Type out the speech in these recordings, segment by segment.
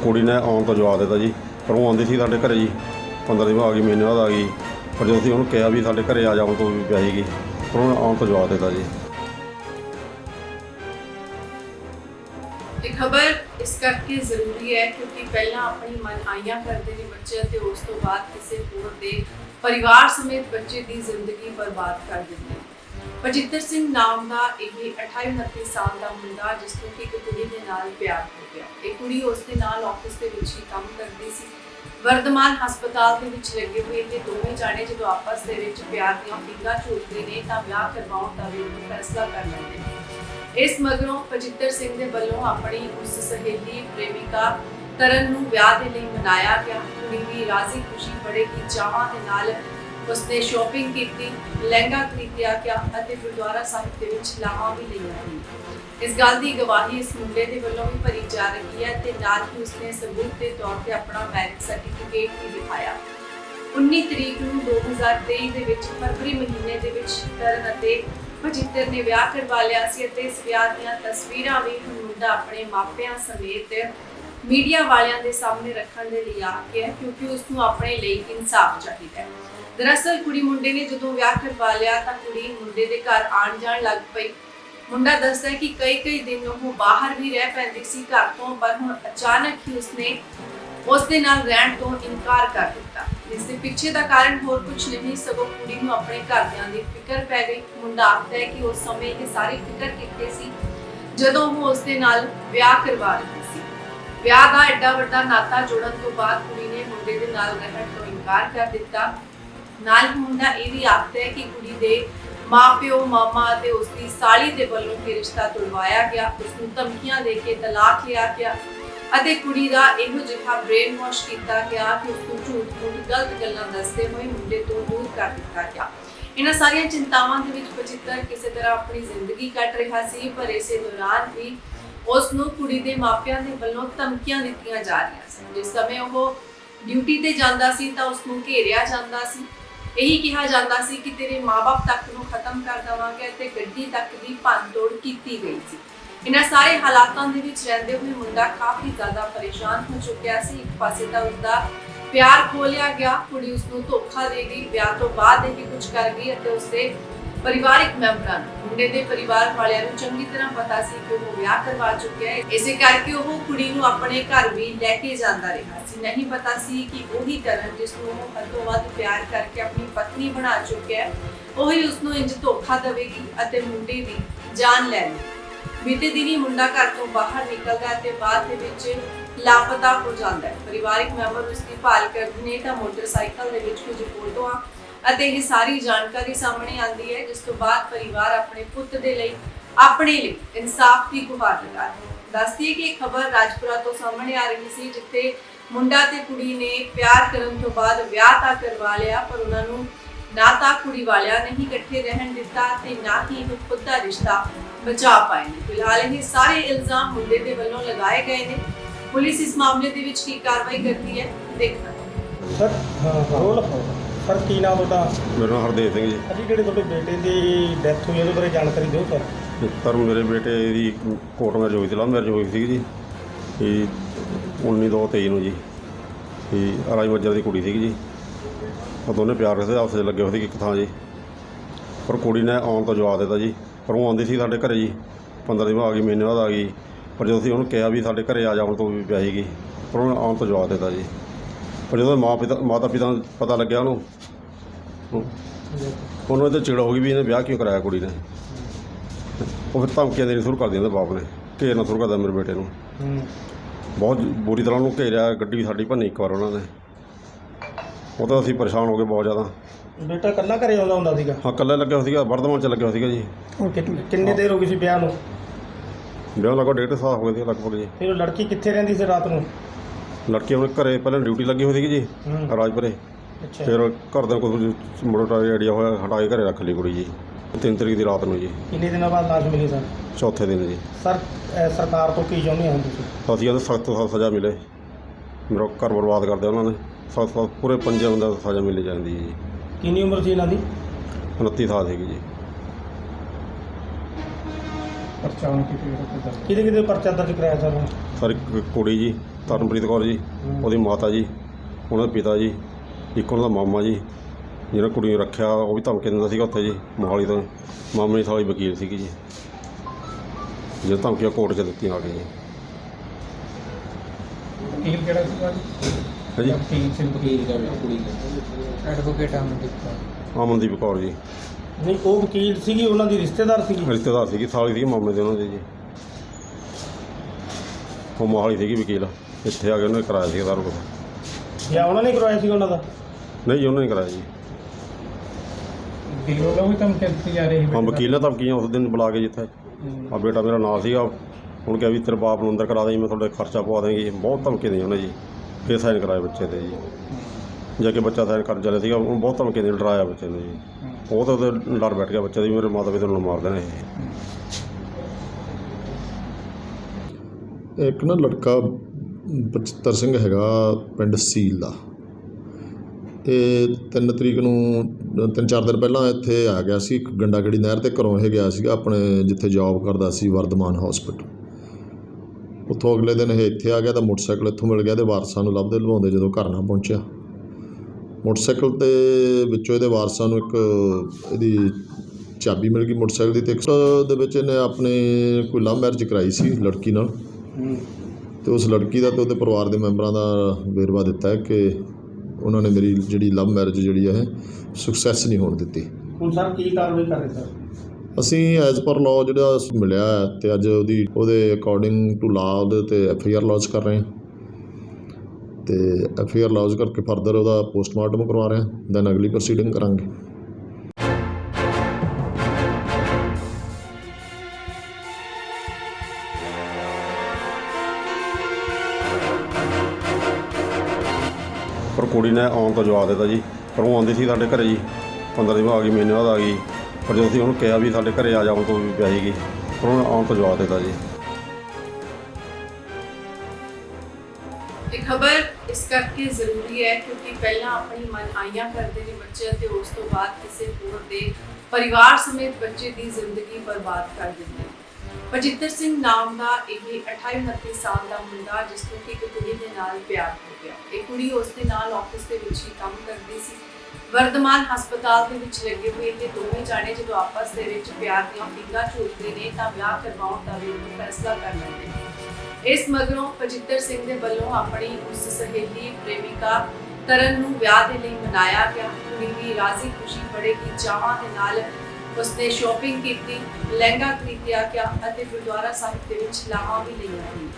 ਕੁੜੀ ਨੇ ਆਉਣ ਤੋਂ ਜਵਾਬ ਦਿੱਤਾ ਜੀ। ਪਰ ਉਹ ਆਉਂਦੀ ਸੀ ਸਾਡੇ ਘਰੇ ਜੀ। 15 ਦਿਨ ਬਾਅਦ ਆ ਗਈ, ਮਹੀਨੇ ਬਾਅਦ ਆ ਗਈ। ਪਰ ਜਦੋਂ ਅਸੀਂ ਉਹਨੂੰ ਕਿਹਾ ਵੀ ਸਾਡੇ ਘਰੇ ਆ ਜਾਉਣ ਤੋਂ ਵੀ ਪਿਆਈਗੀ ਪਰ ਉਹਨੇ ਆਉਣ ਤੋਂ ਜਵਾਬ ਦਿੱਤਾ ਜੀ। ਇਹ ਖਬਰ ਇਸ ਕਰਕੇ ਜ਼ਰੂਰੀ ਹੈ ਕਿਉਂਕਿ ਪਹਿਲਾਂ ਆਪਣੀ ਮਨ ਆਈਆਂ ਕਰਦੇ ਨੇ ਬੱਚੇ ਅਤੇ ਉਸ ਤੋਂ ਬਾਅਦ ਕਿਸੇ ਹੋਰ ਦੇ ਪਰਿਵਾਰ ਸਮੇਤ ਬੱਚੇ ਦੀ ਜ਼ਿੰਦਗੀ ਬਰਬਾਦ ਕਰ ਦਿੰਦੇ ਨੇ। ਬਚਿੱਤਰ ਸਿੰਘ ਨਾਮ ਦਾ ਇਹ 28 29 ਸਾਲ ਦਾ ਮੁੰਡਾ ਜਿਸ ਨੂੰ ਕਿ ਇੱਕ ਕੁੜੀ ਦੇ ਨਾਲ ਪਿਆਰ ਹੋ ਗਿਆ। ਇਹ ਕੁੜੀ ਉਸ ਦੇ ਨਾਲ ਆਫਿਸ ਦੇ ਵਿੱਚ ਹੀ ਕੰਮ ਕਰਦੀ ਸੀ। ਵਰਤਮਾਨ ਹਸਪਤਾਲ ਦੇ ਵਿੱਚ ਲੱਗੇ ਹੋਏ ਇਹ ਦੋਵੇਂ ਜਾਣੇ ਜਦੋਂ ਆਪਸ ਦੇ ਵਿੱਚ ਪਿਆਰ ਦੀਆਂ ਫਿੰਗਾਂ ਝੂਟਦੇ ਨੇ ਤਾਂ ਵਿਆਹ ਕਰਵਾਉਣ ਦਾ ਵੀ ਫੈਸਲਾ ਕਰ ਲੈਂਦੇ ਨੇ। ਇਸ ਮਗਰੋਂ ਪਜਿੱਤਰ ਸਿੰਘ ਦੇ ਵੱਲੋਂ ਆਪਣੀ ਉਸ ਸਹੇਲੀ ਪ੍ਰੇਮਿਕਾ ਤਰਨ ਨੂੰ ਵਿਆਹ ਦੇ ਲਈ ਮਨਾਇਆ ਗਿਆ। ਕੁੜੀ ਵੀ ਰਾਜ਼ੀ ਖੁਸ਼ੀ ਬੜੇ ਹੀ ਚਾਵਾਂ ਦੇ ਨਾਲ ਉਸਨੇ ਸ਼ਾਪਿੰਗ ਕੀਤੀ, ਲਹਿੰਗਾ ਖਰੀਦਿਆ ਗਿਆ ਅਤੇ ਗੁਰਦੁਆਰਾ ਸਾਹਿਬ ਦੇ ਵਿੱਚ ਲਾਵਾਂ ਵੀ ਲਈਆਂ ਗਈਆਂ ਇਸ ਗੱਲ ਦੀ ਗਵਾਹੀ ਇਸ ਮੁੰਡੇ ਦੇ ਵੱਲੋਂ ਵੀ ਭਰੀ ਜਾ ਰਹੀ ਹੈ ਤੇ ਨਾਲ ਹੀ ਉਸਨੇ ਸਬੂਤ ਦੇ ਤੌਰ ਤੇ ਆਪਣਾ ਮੈਰਿਜ ਸਰਟੀਫਿਕੇਟ ਵੀ ਦਿਖਾਇਆ। 19 ਤਰੀਕ ਨੂੰ 2023 ਦੇ ਵਿੱਚ ਫਰਵਰੀ ਮਹੀਨੇ ਦੇ ਵਿੱਚ ਕਰਨ ਅਤੇ ਬਜਿੱਤਰ ਨੇ ਵਿਆਹ ਕਰਵਾ ਲਿਆ ਸੀ ਅਤੇ ਇਸ ਵਿਆਹ ਦੀਆਂ ਤਸਵੀਰਾਂ ਵੀ ਹੁਣ ਮੁੰਡਾ ਆਪਣੇ ਮਾਪਿਆਂ ਸਮੇਤ ਮੀਡੀਆ ਵਾਲਿਆਂ ਦੇ ਸਾਹਮਣੇ ਰੱਖਣ ਦੇ ਲਈ ਆ ਗਿਆ ਕਿਉਂਕਿ ਉਸ ਨੂੰ ਆਪਣੇ ਲਈ ਇਨਸਾਫ ਚਾਹੀਦਾ ਹੈ। ਦਰਅਸਲ ਕੁੜੀ ਮੁੰਡੇ ਨੇ ਜਦੋਂ ਵਿਆਹ ਕਰਵਾ ਲਿਆ ਤਾਂ ਕੁੜੀ ਮੁੰਡੇ ਦੇ ਘਰ ਆਣ ਜਾਣ ਲੱਗ ਪਈ। ਮੁੰਡਾ ਦੱਸਦਾ ਹੈ ਕਿ ਕਈ ਕਈ ਦਿਨ ਉਹ ਬਾਹਰ ਵੀ ਰਹਿ ਪੈਂਦੀ ਸੀ ਘਰ ਤੋਂ, ਪਰ ਹੁਣ ਅਚਾਨਕ ਹੀ ਉਸਨੇ ਉਸ ਦੇ ਨਾਲ ਰਹਿਣ ਤੋਂ ਇਨਕਾਰ ਕਰ ਦਿੱਤਾ। ਇਸ ਦੇ ਪਿੱਛੇ ਦਾ ਕਾਰਨ ਹੋਰ ਕੁਝ ਨਹੀਂ, ਸਗੋਂ ਕੁੜੀ ਨੂੰ ਆਪਣੇ ਘਰਦਿਆਂ ਦੀ ਫਿਕਰ ਪੈ ਗਈ। ਮੁੰਡਾ ਆਖਦਾ ਹੈ ਕਿ ਉਸ ਸਮੇਂ ਇਹ ਸਾਰੀ ਫਿਕਰ ਕਿੱਥੇ ਸੀ? ਜਦੋਂ ਉਹ ਉਸ ਦੇ ਨਾਲ ਵਿਆਹ ਕਰਵਾ ਰਹੀ ਸੀ। ਵਿਆਹ ਦਾ ਐਡਾ ਵੱਡਾ ਨਾਤਾ ਜੋੜਨ ਤੋਂ ਬਾਅਦ ਕੁੜੀ ਨੇ ਮੁੰਡੇ ਦੇ ਨਾਲ ਰਹਿਣ ਤੋਂ ਇਨਕਾਰ ਕਰ ਦਿੱਤਾ। ਨਾਲ ਹੀ ਮੁੰਡਾ ਇਹ ਵੀ ਆਖਦਾ ਹੈ ਕਿ ਕੁੜੀ ਦੇ ਮਾਪਿਓ, ਮਾਮਾ ਅਤੇ ਉਸ ਦੀ ਸਾਲੀ ਦੇ ਵੱਲੋਂ ਇਹ ਰਿਸ਼ਤਾ ਤੁੜਵਾਇਆ ਗਿਆ ਉਸ ਨੂੰ ਧਮਕੀਆਂ ਦੇ ਕੇ ਤਲਾਕ ਲਿਆ ਗਿਆ ਅਤੇ ਕੁੜੀ ਦਾ ਇਹੋ ਜਿਹਾ ਬ੍ਰੇਨ ਵਾਸ਼ ਕੀਤਾ ਗਿਆ ਕਿ ਉਸ ਨੂੰ ਝੂਠ ਮੂਠ ਗਲਤ ਗੱਲਾਂ ਦੱਸਦੇ ਹੋਏ ਮੁੰਡੇ ਤੋਂ ਦੂਰ ਕਰ ਦਿੱਤਾ ਗਿਆ। ਇਹਨਾਂ ਸਾਰੀਆਂ ਚਿੰਤਾਵਾਂ ਦੇ ਵਿੱਚ ਬਚਿੱਤਰ ਕਿਸੇ ਤਰ੍ਹਾਂ ਆਪਣੀ ਜ਼ਿੰਦਗੀ ਕੱਟ ਰਿਹਾ ਸੀ, ਪਰ ਇਸੇ ਦੌਰਾਨ ਵੀ ਉਸ ਨੂੰ ਕੁੜੀ ਦੇ ਮਾਪਿਆਂ ਦੇ ਵੱਲੋਂ ਧਮਕੀਆਂ ਦਿੱਤੀਆਂ ਜਾ ਰਹੀਆਂ ਸਨ। ਜਿਸ ਸਮੇਂ ਉਹ ਡਿਊਟੀ ਤੇ ਜਾਂਦਾ ਸੀ ਤਾਂ ਉਸ ਨੂੰ ਘੇਰਿਆ ਜਾਂਦਾ ਸੀ। ਇਹੀ ਕਿਹਾ ਜਾਂਦਾ ਸੀ ਕਿ ਤੇਰੇ ਮਾਪੇ ਤੱਕ ਨੂੰ ਖਤਮ ਕਰ ਦੇਵਾਂਗੇ ਤੇ ਗੱਡੀ ਤੱਕ ਦੀ ਭੰਨਤੋੜ ਕੀਤੀ ਗਈ ਸੀ। ਇਹਨਾਂ ਸਾਰੇ ਹਾਲਾਤਾਂ ਦੇ ਵਿੱਚ ਰਹਿੰਦੇ ਹੋਏ ਮੁੰਡਾ ਕਾਫੀ ਜ਼ਿਆਦਾ ਪਰੇਸ਼ਾਨ ਹੋ ਚੁੱਕਿਆ ਸੀ। ਇੱਕ ਪਾਸੇ ਤਾਂ ਉਸਦਾ ਪਿਆਰ ਖੋਲਿਆ ਗਿਆ, ਕੁੜੀ ਉਸ ਨੂੰ ਧੋਖਾ ਦੇ ਗਈ, ਵਿਆਹ ਤੋਂ ਬਾਅਦ ਇਹ ਵੀ ਕੁਝ ਕਰ ਗਈ ਅਤੇ ਉਸਦੇ ਪਰਿਵਾਰਿਕ ਮੈਂਬਰਾਂ ਨੂੰ। ਮੁੰਡੇ ਦੇ ਪਰਿਵਾਰ ਵਾਲਿਆਂ ਨੂੰ ਚੰਗੀ ਤਰ੍ਹਾਂ ਪਤਾ ਸੀ ਕਿ ਉਹ ਵਿਆਹ ਕਰਵਾ ਚੁੱਕਿਆ ਹੈ। ਇਸੇ ਕਰਕੇ ਉਹ ਕੁੜੀ ਨੂੰ ਆਪਣੇ ਘਰ ਵੀ ਲੈ ਕੇ ਜਾਂਦਾ ਰਿਹਾ ਸੀ। ਨਹੀਂ ਪਤਾ ਸੀ ਕਿ ਉਹੀ ਕਰਨ ਜਿਸ ਨੂੰ ਉਹ ਹੱਦੋਂ ਵੱਧ ਪਿਆਰ ਕਰਕੇ ਆਪਣੀ ਪਤਨੀ ਬਣਾ ਚੁੱਕਿਆ ਹੈ, ਉਹੀ ਉਸ ਨੂੰ ਇੰਜ ਧੋਖਾ ਦੇਵੇਗੀ ਅਤੇ ਮੁੰਡੇ ਦੀ ਜਾਨ ਲੈ ਲਵੇਗੀ। ਬੀਤੇ ਦਿਨੀ ਮੁੰਡਾ ਘਰ ਤੋਂ ਬਾਹਰ ਨਿਕਲਦਾ ਹੈ ਤੇ ਬਾਅਦ ਦੇ ਵਿੱਚ ਲਾਪਤਾ ਹੋ ਜਾਂਦਾ ਹੈ। ਪਰਿਵਾਰਿਕ ਮੈਂਬਰ ਉਸ ਦੀ ਭਾਲ ਕਰਦੇ ਨੇ ਤਾਂ ਮੋਟਰਸਾਈਕਲ ਦੇ ਵਿੱਚ ਕੁਝ ਫੋਟੋਆਂ ਅਤੇ ਇਹ ਸਾਰੀ ਜਾਣਕਾਰੀ ਸਾਹਮਣੇ ਆਉਂਦੀ ਹੈ ਜਿਸ ਤੋਂ ਬਾਅਦ ਪਰਿਵਾਰ ਆਪਣੇ ਪੁੱਤ ਦੇ ਲਈ ਆਪਣੇ ਲਈ ਇਨਸਾਫ ਦੀ ਗੁਹਾਰ ਲਗਾਉਂਦਾ ਹੈ। ਦੱਸਦੀ ਹੈ ਕਿ ਇਹ ਖਬਰ ਰਾਜਪੁਰਾ ਤੋਂ ਸਾਹਮਣੇ ਆ ਰਹੀ ਸੀ ਜਿੱਥੇ ਮੁੰਡਾ ਤੇ ਕੁੜੀ ਨੇ ਪਿਆਰ ਕਰਨ ਤੋਂ ਬਾਅਦ ਵਿਆਹ ਤਾਂ ਕਰਵਾ ਲਿਆ ਪਰ ਉਹਨਾਂ ਨੂੰ ਨਾ ਤਾਂ ਕੁੜੀ ਵਾਲਿਆਂ ਨੇ ਹੀ ਇਕੱਠੇ ਰਹਿਣ ਦਿੱਤਾ ਤੇ ਨਾ ਹੀ ਉਹ ਖੁਦ ਦਾ ਰਿਸ਼ਤਾ ਬਚਾ ਪਾਏ ਨੇ ਫਿਲਹਾਲ ਇਹ ਸਾਰੇ ਇਲਜ਼ਾਮ ਮੁੰਡੇ ਦੇ ਵੱਲੋਂ ਲਗਾਏ ਗਏ ਨੇ। ਪੁਲਿਸ ਇਸ ਮਾਮਲੇ ਦੇ ਵਿੱਚ ਕੀ ਕਾਰਵਾਈ ਕਰਦੀ ਹੈ ਦੇਖਣਾ ਹੈ। ਸਰ ਹਾਂ ਰੋਲ ਸਰ ਕੀ ਨਾਮ ਤੁਹਾਡਾ? ਮੇਰਾ ਨਾਮ ਹਰਦੇਵ ਸਿੰਘ ਜੀ। ਅਜੀ ਜਿਹੜੇ ਤੁਹਾਡੇ ਬੇਟੇ ਦੀ ਡੈਥ ਹੋਈ ਉਹਦੇ ਬਾਰੇ ਜਾਣਕਾਰੀ ਦਿਓ ਸਰ। ਪਰ ਮੇਰੇ ਬੇਟੇ ਦੀ ਕੋਰਟ ਮੈਰਿਜ ਹੋਈ ਸੀ ਲਵ ਮੈਰਿਜ ਹੋਈ ਸੀ ਜੀ। ਇਹ 19 ਦੋ 23 ਨੂੰ ਜੀ। ਇਹ ਰਾਜ ਮੱਜਰ ਦੀ ਕੁੜੀ ਸੀਗੀ ਜੀ। ਉਹ ਦੋਨੇ ਪਿਆਰ ਕਰਦੇ ਆਪਸ ਵਿੱਚ ਲੱਗੇ ਹੋਏ ਸੀ ਇੱਕ ਥਾਂ ਜੀ। ਪਰ ਕੁੜੀ ਨੇ ਆਉਣ ਤੋਂ ਜਵਾਬ ਦਿੱਤਾ ਜੀ। ਪਰ ਉਹ ਆਉਂਦੀ ਸੀ ਸਾਡੇ ਘਰੇ ਜੀ। 15 ਦਿਨ ਬਾਅਦ ਆ ਗਈ ਮਹੀਨੇ ਬਾਅਦ ਆ ਗਈ। ਪਰ ਜਦੋਂ ਅਸੀਂ ਉਹਨੂੰ ਕਿਹਾ ਵੀ ਸਾਡੇ ਘਰੇ ਆ ਜਾਉਣ ਤੋਂ ਵੀ ਪਿਆਈਗੀ ਪਰ ਉਹਨੇ ਆਉਣ ਤੋਂ ਜਵਾਬ ਦਿੱਤਾ ਜੀ। ਪਰ ਜਦੋਂ ਮਾਂ ਪਿਤਾ ਮਾਤਾ ਪਿਤਾ ਨੂੰ ਪਤਾ ਲੱਗਿਆ ਉਹਨੂੰ। ਉਹ- ਉਹਨੂੰ ਇਹ ਤਾਂ ਚਿੜ ਹੋ ਗਈ ਵੀ ਇਹਨੇ ਵਿਆਹ ਕਿਉਂ ਕਰਾਇਆ ਕੁੜੀ ਨੇ। ਉਹ ਫਿਰ ਧਮਕੀਆਂ ਦੇਣੀ ਸ਼ੁਰੂ ਕਰ ਦਿੰਦਾ ਬਾਪ ਨੇ। ਘੇਰਨਾ ਸ਼ੁਰੂ ਕਰਦਾ ਮੇਰੇ ਬੇਟੇ ਨੂੰ। ਹੂੰ ਬਹੁਤ ਬੁਰੀ ਤਰ੍ਹਾਂ ਉਹਨੂੰ ਘੇਰਿਆ ਗੱਡੀ ਸਾਡੀ ਭੰਨੀ ਇੱਕ ਵਾਰ ਉਹਨਾਂ ਨੇ। ਉਹ ਤਾਂ ਅਸੀਂ ਪਰੇਸ਼ਾਨ ਹੋ ਗਏ ਬਹੁਤ ਜ਼ਿਆਦਾ। ਬੇਟਾ ਇਕੱਲਾ ਘਰੇ ਆਉਂਦਾ ਹੁੰਦਾ ਸੀਗਾ? ਹਾਂ ਇਕੱਲਾ ਲੱਗਿਆ ਹੋਇਆ ਸੀਗਾ ਵਰਧਮਾਨ ਚ ਲੱਗਿਆ ਹੋਇਆ ਸੀਗਾ ਜੀ। ਹੁਣ ਕਿੰਨੀ ਦੇਰ ਹੋ ਗਈ ਸੀ ਵਿਆਹ ਨੂੰ? ਵਿਆਹ ਲਗਭਗ ਡੇਢ ਸਾਲ ਹੋ ਗਏ ਸੀ ਲਗਭਗ ਜੀ। ਫਿਰ ਉਹ ਲੜਕੀ ਕਿੱਥੇ ਰਹਿੰਦੀ ਸੀ ਰਾਤ ਨੂੰ? ਲੜਕੀ ਆਪਣੇ ਘਰੇ ਪਹਿਲਾਂ ਡਿਊਟੀ ਲੱਗੀ ਹੋਈ ਸੀਗੀ ਜੀ ਹੂੰ। ਰਾਜਪੁਰੇ। ਅੱਛਾ। ਫਿਰ ਘਰ ਦਾ ਕੋਈ ਮੋਟਾ ਆਈਡੀਆ ਹੋਇਆ ਹਟਾ ਕੇ ਘਰੇ ਰੱਖ ਲਈ ਕੁੜੀ ਜੀ। ਤਿੰਨ ਤਰੀਕ ਦੀ ਰਾਤ ਨੂੰ ਜੀ। ਕਿੰਨੇ ਦਿਨਾਂ ਬਾਅਦ ਲਾਸ਼ ਮਿਲੀ ਸਰ? ਚੌਥੇ ਦਿਨ ਜੀ। ਸਰ ਅਹ ਸਰਕਾਰ ਤੋਂ ਕੀ ਚਾਹੁੰਦੇ ਹੋ ਤੁਸੀਂ? ਅਸੀਂ ਕਹਿੰਦੇ ਸਖਤ ਤੋਂ ਸਖਤ ਸਜ਼ਾ ਮਿਲੇ। ਮੇਰਾ ਘਰ ਬਰਬਾਦ ਕਰਦੇ ਉਹਨਾਂ ਨੇ। ਸਖਤ ਸਖਤ ਪੂਰੇ ਪੰਜੇ ਬੰਦਿਆਂ ਨੂੰ ਸਜ਼ਾ ਮਿਲੀ ਜਾਂਦੀ ਹੈ ਜੀ। ਕਿੰਨੀ ਉਮਰ ਸੀ ਇਹਨਾਂ ਦੀ? 29 ਸਾਲ ਸੀਗੀ ਜੀ। ਕਿਹਦੇ ਕਿਹਦੇ ਪਰਚਾ ਦਰਜ ਕਰਾਇਆ ਸਰ ਸਰ ਇੱਕ ਕੁੜੀ ਜੀ। ਤਰਨਪ੍ਰੀਤ ਕੌਰ ਜੀ ਉਹਦੀ ਮਾਤਾ ਜੀ ਉਹਨਾਂ ਦੇ ਪਿਤਾ ਜੀ ਇੱਕ ਉਹਨਾਂ ਦਾ ਮਾਮਾ ਜੀ ਜਿਹੜਾ ਕੁੜੀ ਨੂੰ ਰੱਖਿਆ ਉਹ ਵੀ ਧਮਕੀ ਦਿੰਦਾ ਸੀਗਾ ਉੱਥੇ ਜੀ ਮੋਹਾਲੀ ਤੋਂ। ਮਾਮੇ ਦੀ ਸਾਲੀ ਵਕੀਲ ਸੀਗੀ ਜੀ। ਜੇ ਧਮਕੀਆਂ ਕੋਰਟ 'ਚ ਦਿੱਤੀਆਂ ਆ ਕੇ ਜੀ। ਵਕੀਲ ਕਿਹੜਾ ਸੀਗਾ ਜੀ? ਹੈ ਜੀ? ਵਕੀਲ ਸਿੰਘ ਵਕੀਲ ਦਾ ਕੁੜੀ ਦਾ। ਐਡਵੋਕੇਟ ਅਮਨਦੀਪ ਕੌਰ। ਅਮਨਦੀਪ ਕੌਰ ਜੀ। ਨਹੀਂ ਉਹ ਵਕੀਲ ਸੀਗੀ ਉਹਨਾਂ ਦੀ ਰਿਸ਼ਤੇਦਾਰ ਸੀਗੀ। ਰਿਸ਼ਤੇਦਾਰ ਸੀਗੀ ਸਾਲੀ ਸੀਗੀ ਮਾਮੇ ਦੇ ਉਹਨਾਂ ਦੇ ਜੀ। ਉਹ ਮੋਹਾਲੀ ਸੀਗੀ ਵਕੀਲ। ਇੱਥੇ ਆ ਕੇ ਉਹਨੇ ਕਰਾਇਆ ਸੀਗਾ ਸਾਰਾ ਕੁਛ। ਜਾਂ ਉਹਨਾਂ ਨੇ ਕਰਵਾਇਆ ਸੀਗਾ ਉਹਨਾਂ ਦਾ? ਨਹੀਂ ਜੀ ਉਹਨੇ ਨਹੀਂ ਕਰਾਇਆ ਜੀ। ਵਕੀਲ ਵੱਲੋਂ ਵੀ ਧਮਕੀ ਦਿੱਤੀ ਜਾ ਰਹੀ ਹਾਂ ਵਕੀਲ ਨੇ ਧਮਕੀਆਂ ਉਸ ਦਿਨ ਬੁਲਾ ਕੇ ਜਿੱਥੇ। ਆ ਬੇਟਾ ਮੇਰਾ ਨਾਲ ਸੀਗਾ। ਹੁਣ ਕਿਹਾ ਵੀ ਤੇਰੇ ਬਾਪ ਨੂੰ ਅੰਦਰ ਕਰਾ ਦੇਂ ਮੈਂ ਤੁਹਾਡੇ ਖਰਚਾ ਪਵਾ ਦੇਂਗੀ ਬਹੁਤ ਧਮਕੀ ਦੇ ਉਹਨੇ ਜੀ। ਫਿਰ ਸਾਈਨ ਕਰਾਏ ਬੱਚੇ ਤੇ ਜੀ। ਜਾ ਕੇ ਬੱਚਾ ਸਾਈਨ ਕਰਨ ਚੱਲਿਆ ਸੀਗਾ। ਉਹਨੂੰ ਬਹੁਤ ਧਮਕੀ ਦੇ ਡਰਾਇਆ ਬੱਚੇ ਨੂੰ ਜੀ। ਉਹ ਤਾਂ ਉਹਦੇ ਡਰ ਬੈਠ ਗਿਆ ਬੱਚੇ ਦੀ ਮੇਰੇ ਮਾਤਾ ਪਿਤਾ ਨੂੰ ਮਾਰ ਦੇਣਾ ਇਹ ਇੱਕ ਨਾ ਲੜਕਾ ਬਚਿੱਤਰ ਸਿੰਘ ਹੈਗਾ ਪਿੰਡ ਸੀਲ ਦਾ। ਇਹ 3 ਤਰੀਕ ਨੂੰ, ਤਿੰਨ ਚਾਰ ਦਿਨ ਪਹਿਲਾਂ ਇੱਥੇ ਆ ਗਿਆ ਸੀ ਗੰਡਾਗੜੀ ਨਹਿਰ ਤੇ ਘਰੋਂ ਇਹ ਗਿਆ ਸੀਗਾ, ਆਪਣੇ ਜਿੱਥੇ ਜੌਬ ਕਰਦਾ ਸੀ ਵਰਧਮਾਨ ਹਸਪੀਟਲ ਉੱਥੋਂ ਅਗਲੇ ਦਿਨ ਇਹ ਇੱਥੇ ਆ ਗਿਆ ਤਾਂ ਮੋਟਰਸਾਈਕਲ ਇੱਥੋਂ ਮਿਲ ਗਿਆ ਤੇ ਵਾਰਸਾਂ ਨੂੰ ਲੱਭਦੇ ਲਵਾਉਂਦੇ ਜਦੋਂ ਘਰ ਨਾ ਪਹੁੰਚਿਆ। ਮੋਟਰਸਾਈਕਲ ਤੇ ਵਿੱਚੋਂ ਇਹਦੇ ਵਾਰਸਾਂ ਨੂੰ ਇੱਕ ਇਹਦੀ ਚਾਬੀ ਮਿਲ ਗਈ ਮੋਟਰਸਾਈਕਲ ਦੀ ਤੇ ਦੇ ਵਿੱਚ ਇਹਨੇ ਆਪਣੇ ਕੋਈ ਲਵ ਮੈਰਿਜ ਕਰਾਈ ਸੀ ਲੜਕੀ ਨਾਲ। ਤੇ ਉਸ ਲੜਕੀ ਦਾ ਤੇ ਉਹਦੇ ਪਰਿਵਾਰ ਦੇ ਮੈਂਬਰਾਂ ਦਾ ਵੇਰਵਾ ਦਿੱਤਾ ਹੈ ਕਿ ਉਹਨਾਂ ਨੇ ਮੇਰੀ ਜਿਹੜੀ ਲਵ ਮੈਰਿਜ ਜਿਹੜੀ ਹੈ ਸਕਸੈਸ ਨਹੀਂ ਹੋਣ ਦਿੱਤੀ। ਹੁਣ ਸਰ ਕੀ ਕਾਰਵਾਈ ਕਰ ਰਹੇ ਸਰ? ਅਸੀਂ ਐਜ਼ ਪਰ ਲਾਅ ਜਿਹੜਾ ਮਿਲਿਆ ਹੈ ਤੇ ਅੱਜ ਉਹਦੀ ਉਹਦੇ ਅਕੋਰਡਿੰਗ ਟੂ ਲਾਅ ਉਹਦੇ ਤੇ ਐਫ ਆਈ ਆਰ ਲੌਂਚ ਕਰ ਰਹੇ ਹਾਂ। ਤੇ ਐਫ ਆਈ ਆਰ ਲੌਂਚ ਕਰਕੇ ਫਰਦਰ ਉਹਦਾ ਪੋਸਟਮਾਰਟਮ ਕਰਵਾ ਰਹੇ ਹਾਂ ਦੈਨ ਅਗਲੀ ਪ੍ਰੋਸੀਡਿੰਗ ਕਰਾਂਗੇ। ਪਰ ਕੁੜੀ ਨੇ ਆਉਣ ਤੋਂ ਜਵਾਬ ਦਿੱਤਾ ਜੀ। ਪਰ ਉਹ ਆਉਂਦੀ ਸੀ ਸਾਡੇ ਘਰੇ ਜੀ। 15 ਦਿਨ ਆ ਗਈ, ਮਹੀਨੇ ਬਾਅਦ ਆ ਗਈ। ਪਰ ਜਦੋਂ ਅਸੀਂ ਉਹਨੂੰ ਕਿਹਾ ਵੀ ਸਾਡੇ ਘਰੇ ਆ ਜਾਓ ਤੋਂ ਵੀ ਪਿਆ ਪਰ ਉਹਨੇ ਆਉਣ ਤੋਂ ਜਵਾਬ ਦਿੱਤਾ ਜੀ। ਇਹ ਖਬਰ ਇਸ ਕਰਕੇ ਜ਼ਰੂਰੀ ਹੈ ਕਿਉਂਕਿ ਪਹਿਲਾਂ ਆਪਣੀ ਮਨ ਆਈਆਂ ਕਰਦੇ ਨੇ ਬੱਚੇ ਤੇ ਉਸ ਤੋਂ ਬਾਅਦ ਕਿਸੇ ਹੋਰ ਦੇ ਪਰਿਵਾਰ ਸਮੇਤ ਬੱਚੇ ਦੀ ਜ਼ਿੰਦਗੀ ਬਰਬਾਦ ਕਰ ਦਿੰਦੇ ਨੇ। ਬਜਿੱਤਰ ਸਿੰਘ ਨਾਮ ਦਾ ਇਹ 28 29 ਸਾਲ ਦਾ ਮੁੰਡਾ ਜਿਸ ਨੂੰ ਕਿ ਇੱਕ ਕੁੜੀ ਦੇ ਨਾਲ ਪਿਆਰ ਹੋ ਗਿਆ। ਇਹ ਕੁੜੀ ਉਸ ਦੇ ਨਾਲ ਆਫਿਸ ਦੇ ਵਿੱਚ ਹੀ ਕੰਮ ਕਰਦੀ ਸੀ। ਵਰਧਮਾਨ ਹਸਪਤਾਲ ਦੇ ਵਿੱਚ ਲੱਗੇ ਹੋਏ ਇਹ ਦੋਵੇਂ ਜਾਣੇ ਜਦੋਂ ਆਪਸ ਦੇ ਵਿੱਚ ਪਿਆਰ ਦੀਆਂ ਫਿੰਗਾਂ ਝੂਟਦੇ ਨੇ ਤਾਂ ਵਿਆਹ ਕਰਵਾਉਣ ਦਾ ਵੀ ਉਹ ਫੈਸਲਾ ਕਰ ਲੈਂਦੇ ਨੇ। ਇਸ ਮਗਰੋਂ ਪਜਿੱਤਰ ਸਿੰਘ ਦੇ ਵੱਲੋਂ ਆਪਣੀ ਉਸ ਸਹੇਲੀ ਪ੍ਰੇਮਿਕਾ ਤਰਨ ਨੂੰ ਵਿਆਹ ਦੇ ਲਈ ਮਨਾਇਆ ਗਿਆ। ਕੁੜੀ ਵੀ ਰਾਜ਼ੀ ਖੁਸ਼ੀ ਬੜੇ ਹੀ ਚਾਵਾਂ ਦੇ ਨਾਲ ਉਸਨੇ ਸ਼ਾਪਿੰਗ ਕੀਤੀ, ਲਹਿੰਗਾ ਖਰੀਦਿਆ ਗਿਆ ਅਤੇ ਗੁਰਦੁਆਰਾ ਸਾਹਿਬ ਦੇ ਵਿੱਚ ਲਾਹਾਂ ਵੀ ਲਈਆਂ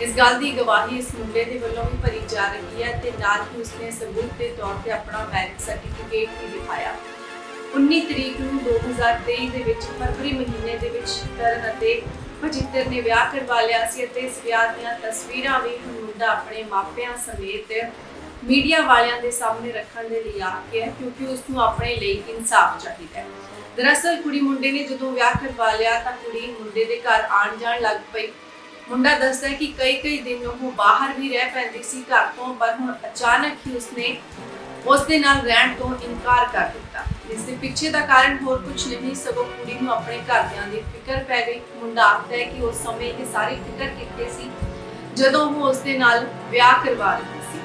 ਇਸ ਗੱਲ ਦੀ ਗਵਾਹੀ ਇਸ ਮੁੰਡੇ ਦੇ ਵੱਲੋਂ ਵੀ ਭਰੀ ਜਾ ਰਹੀ ਹੈ ਤੇ ਨਾਲ ਹੀ ਉਸਨੇ ਸਬੂਤ ਦੇ ਤੌਰ ਤੇ ਆਪਣਾ ਮੈਰਿਜ ਸਰਟੀਫਿਕੇਟ ਵੀ ਦਿਖਾਇਆ 19 ਤਰੀਕ ਨੂੰ 2023 ਦੇ ਵਿੱਚ ਫਰਵਰੀ ਮਹੀਨੇ ਦੇ ਵਿੱਚ ਕਰਨ ਅਤੇ ਬਜਿੱਤਰ ਨੇ ਵਿਆਹ ਕਰਵਾ ਲਿਆ ਸੀ ਅਤੇ ਇਸ ਵਿਆਹ ਦੀਆਂ ਤਸਵੀਰਾਂ ਵੀ ਮੁੰਡਾ ਆਪਣੇ ਮਾਪਿਆਂ ਸਮੇਤ ਮੀਡੀਆ ਵਾਲਿਆਂ ਦੇ ਸਾਹਮਣੇ ਰੱਖਣ ਦੇ ਲਈ ਆ ਗਿਆ ਕਿਉਂਕਿ ਉਸ ਨੂੰ ਆਪਣੇ ਲਈ ਇਨਸਾਫ ਚਾਹੀਦਾ ਹੈ। ਦਰਅਸਲ ਕੁੜੀ ਮੁੰਡੇ ਨੇ ਜਦੋਂ ਵਿਆਹ ਕਰਵਾ ਲਿਆ ਤਾਂ ਕੁੜੀ ਮੁੰਡੇ ਦੇ ਘਰ ਆਣ ਜਾਣ ਲੱਗ ਪਈ। ਮੁੰਡਾ ਦੱਸਦਾ ਕਿ ਕਈ ਕਈ ਦਿਨ ਉਹ ਬਾਹਰ ਵੀ ਰਹਿ ਪੈਂਦੀ ਸੀ ਘਰ ਤੋਂ, ਪਰ ਹੁਣ ਅਚਾਨਕ ਹੀ ਉਸਨੇ ਉਸ ਦੇ ਨਾਲ ਰਹਿਣ ਤੋਂ ਇਨਕਾਰ ਕਰ ਦਿੱਤਾ। ਇਸ ਦੇ ਪਿੱਛੇ ਦਾ ਕਾਰਨ ਹੋਰ ਕੁਝ ਨਹੀਂ, ਸਗੋਂ ਕੁੜੀ ਨੂੰ ਆਪਣੇ ਘਰਦਿਆਂ ਦੀ ਫਿਕਰ ਪੈ ਗਈ। ਮੁੰਡਾ ਆਖਦਾ ਹੈ ਕਿ ਉਸ ਸਮੇਂ ਇਹ ਸਾਰੀ ਫਿਕਰ ਕਿੱਥੇ ਸੀ? ਜਦੋਂ ਉਹ ਉਸ ਦੇ ਨਾਲ ਵਿਆਹ ਕਰਵਾ ਰਹੀ ਸੀ।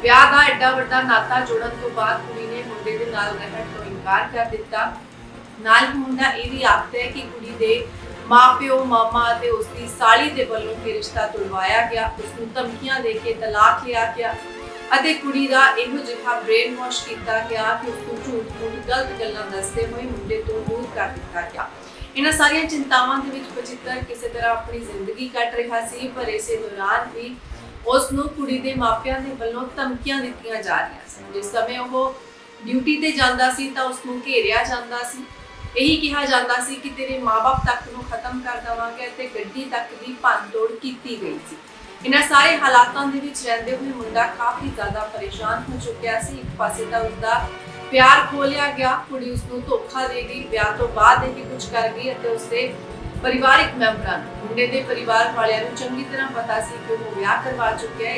ਵਿਆਹ ਦਾ ਐਡਾ ਵੱਡਾ ਨਾਤਾ ਜੋੜਨ ਤੋਂ ਬਾਅਦ ਕੁੜੀ ਨੇ ਮੁੰਡੇ ਦੇ ਨਾਲ ਰਹਿਣ ਤੋਂ ਇਨਕਾਰ ਕਰ ਦਿੱਤਾ। ਨਾਲ ਹੀ ਮੁੰਡਾ ਇਹ ਵੀ ਆਖਦਾ ਹੈ ਕਿ ਕੁੜੀ ਦੇ ਮਾਪਿਓ, ਮਾਮਾ ਅਤੇ ਉਸ ਦੀ ਸਾਲੀ ਦੇ ਵੱਲੋਂ ਇਹ ਰਿਸ਼ਤਾ ਤੁੜਵਾਇਆ ਗਿਆ। ਉਸ ਨੂੰ ਧਮਕੀਆਂ ਦੇ ਕੇ ਤਲਾਕ ਲਿਆ ਗਿਆ ਅਤੇ ਕੁੜੀ ਦਾ ਇਹੋ ਜਿਹਾ ਬ੍ਰੇਨ ਵਾਸ਼ ਕੀਤਾ ਗਿਆ ਕਿ ਉਸ ਨੂੰ ਝੂਠ ਮੂਠ ਗਲਤ ਗੱਲਾਂ ਦੱਸਦੇ ਹੋਏ ਮੁੰਡੇ ਤੋਂ ਦੂਰ ਕਰ ਦਿੱਤਾ ਗਿਆ। ਇਹਨਾਂ ਸਾਰੀਆਂ ਚਿੰਤਾਵਾਂ ਦੇ ਵਿੱਚ ਬਚਿੱਤਰ ਕਿਸੇ ਤਰ੍ਹਾਂ ਆਪਣੀ ਜ਼ਿੰਦਗੀ ਕੱਟ ਰਿਹਾ ਸੀ, ਪਰ ਇਸੇ ਦੌਰਾਨ ਵੀ ਉਸ ਨੂੰ ਕੁੜੀ ਦੇ ਮਾਪਿਆਂ ਦੇ ਵੱਲੋਂ ਧਮਕੀਆਂ ਦਿੱਤੀਆਂ ਜਾ ਰਹੀਆਂ ਸਨ। ਜਿਸ ਸਮੇਂ ਉਹ ਡਿਊਟੀ ਤੇ ਜਾਂਦਾ ਸੀ ਤਾਂ ਉਸ ਨੂੰ ਘੇਰਿਆ ਜਾਂਦਾ ਸੀ। ਇਹੀ ਕਿਹਾ ਜਾਂਦਾ ਸੀ ਕਿ ਤੇਰੇ ਮਾਪੇ ਤੱਕ ਨੂੰ ਖਤਮ ਕਰ ਦੇਵਾਂਗੇ ਤੇ ਗੱਡੀ ਤੱਕ ਦੀ ਭੰਨਤੋੜ ਕੀਤੀ ਗਈ ਸੀ। ਇਹਨਾਂ ਸਾਰੇ ਹਾਲਾਤਾਂ ਦੇ ਵਿੱਚ ਰਹਿੰਦੇ ਹੋਏ ਮੁੰਡਾ ਕਾਫੀ ਜ਼ਿਆਦਾ ਪਰੇਸ਼ਾਨ ਹੋ ਚੁੱਕਿਆ ਸੀ। ਇੱਕ ਪਾਸੇ ਤਾਂ ਉਸਦਾ ਪਿਆਰ ਖੋਲਿਆ ਗਿਆ, ਕੁੜੀ ਉਸ ਨੂੰ ਧੋਖਾ ਦੇ ਗਈ, ਵਿਆਹ ਤੋਂ ਬਾਅਦ ਇਹ ਕੁਝ ਕਰ ਗਈ ਅਤੇ ਉਸਦੇ ਪਰਿਵਾਰਿਕ ਮੈਂਬਰਾਂ ਨੂੰ, ਮੁੰਡੇ ਦੇ ਪਰਿਵਾਰ ਵਾਲਿਆਂ ਨੂੰ ਚੰਗੀ ਤਰ੍ਹਾਂ ਪਤਾ ਸੀ ਕਿ ਉਹ ਵਿਆਹ ਕਰਵਾ ਚੁੱਕਿਆ ਹੈ।